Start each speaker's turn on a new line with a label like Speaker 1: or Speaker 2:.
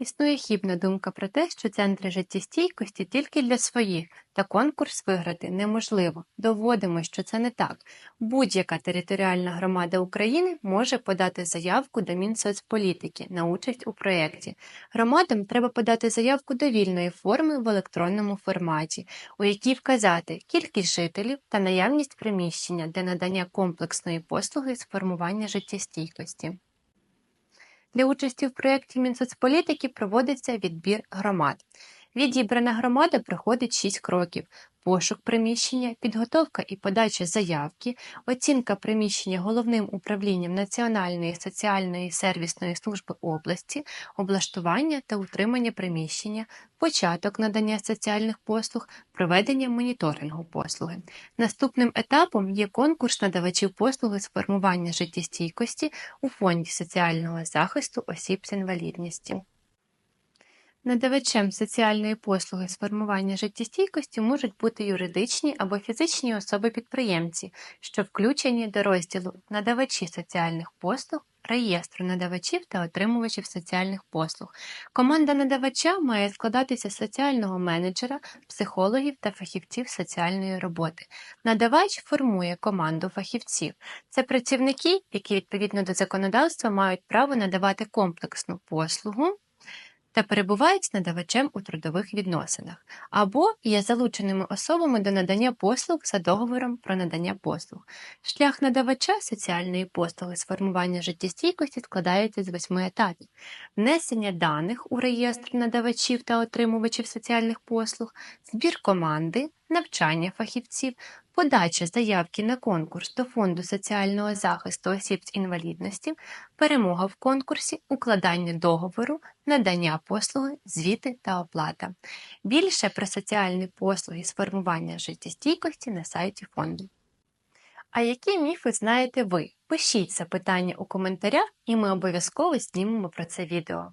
Speaker 1: Існує хібна думка про те, що центри життєстійкості тільки для своїх, та конкурс виграти неможливо. Доводимо, що це не так. Будь-яка територіальна громада України може подати заявку до Мінсоцполітики на участь у проєкті. Громадам треба подати заявку до вільної форми в електронному форматі, у якій вказати кількість жителів та наявність приміщення для надання комплексної послуги з формування життєстійкості. Для участі в проєкті Мінсоцполітики проводиться відбір громад. Відібрана громада проходить 6 кроків: пошук приміщення, підготовка і подача заявки, оцінка приміщення головним управлінням Національної соціальної сервісної служби області, облаштування та утримання приміщення, початок надання соціальних послуг, проведення моніторингу послуги. Наступним етапом є конкурс надавачів послуги з формування життєстійкості у Фонді соціального захисту осіб з інвалідністю. Надавачем соціальної послуги з формування життєстійкості можуть бути юридичні або фізичні особи-підприємці, що включені до розділу Надавачі соціальних послуг, реєстру надавачів та отримувачів соціальних послуг. Команда надавача має складатися з соціального менеджера, психологів та фахівців соціальної роботи. Надавач формує команду фахівців. Це працівники, які відповідно до законодавства мають право надавати комплексну послугу та перебувають з надавачем у трудових відносинах, або є залученими особами до надання послуг за договором про надання послуг. Шлях надавача соціальної послуги з формування життєстійкості складається з восьми етапів: внесення даних у реєстр надавачів та отримувачів соціальних послуг, збір команди, навчання фахівців, подача заявки на конкурс до Фонду соціального захисту осіб з інвалідності, перемога в конкурсі, укладання договору, надання послуги, звіти та оплата. Більше про соціальні послуги з формування життєстійкості на сайті фонду. А які міфи знаєте ви? Пишіть запитання у коментарях, і ми обов'язково знімемо про це відео.